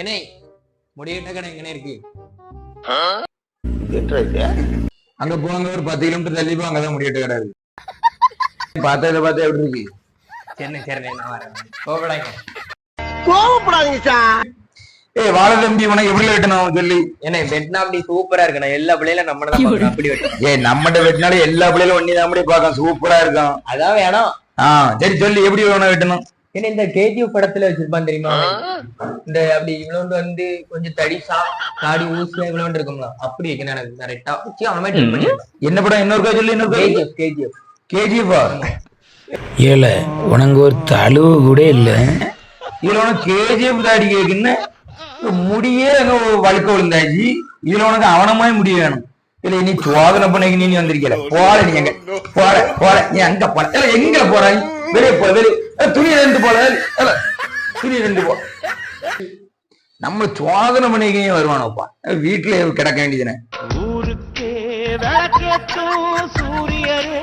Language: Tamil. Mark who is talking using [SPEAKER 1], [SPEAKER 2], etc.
[SPEAKER 1] என்ன முடியிட்ட கடை எங்கனே இருக்கு?
[SPEAKER 2] அங்க போங்க ஒரு பத்து கிலோமீட்டர் தள்ளி போய் அங்கதான் முடியிட்டு கிடையாது பார்த்ததுல பார்த்தா எப்படி இருக்கு?
[SPEAKER 1] சரி சரி நான் வரேன். கோபடாங்க
[SPEAKER 3] கோவப்படாதீங்க சார்
[SPEAKER 2] ஏய் வாழ தம்பி உனக்கு எப்படி வெட்டணும் சொல்லி.
[SPEAKER 1] என்ன வெட்டினா அப்படி சூப்பரா இருக்கு. நான் எல்லா பிள்ளைகளும் நம்ம தான் பார்க்கணும். அப்படி வெட்டணும்
[SPEAKER 2] ஏய் நம்மகிட்ட வெட்டினாலே எல்லா பிள்ளைகளும் ஒண்ணி தான் அப்படியே பார்க்க சூப்பரா இருக்கும்
[SPEAKER 1] அதான் வேணும்.
[SPEAKER 2] ஆ சரி சொல்லி எப்படி வேணும் வெட்டணும்?
[SPEAKER 1] ஏன்னா இந்த கேஜிஎஃப் படத்துல வச்சிருப்பான் தெரியுமா? இந்த அப்படி இவ்வளோண்டு வந்து கொஞ்சம் தடிசா தாடி ஊசியா இவ்வளோண்டு இருக்கும்ல அப்படி எனக்கு கரெக்டா வச்சு அவன் மாதிரி பண்ணி
[SPEAKER 2] என்ன படம்? இன்னொருக்கா சொல்லி இன்னொரு
[SPEAKER 1] கேஜிஎஃப் கேஜிஎஃப்
[SPEAKER 2] கேஜிஎஃபா
[SPEAKER 4] ஏல உனக்கு ஒரு தழுவு கூட இல்லை.
[SPEAKER 2] இதுல உனக்கு கேஜிஎஃப் தாடி கேக்குன்னு முடியே அங்க வழுக்க விழுந்தாச்சு. இதுல உனக்கு அவனமாய் முடி வேணும். இல்ல நீ சோதனை பண்ணிக்கு நீ வந்திருக்கல. போல நீ எங்க போல போல நீ அங்க போல எங்க போற வெளியே போ வெளியே. துணி ரெண்டு போல. துணி ரெண்டு போ. நம்ம சோதனை பண்ணிக்கையும் வருவானோப்பா. வீட்டுல கிடக்க வேண்டியதுனே
[SPEAKER 3] ஊருக்கே சூரியரே.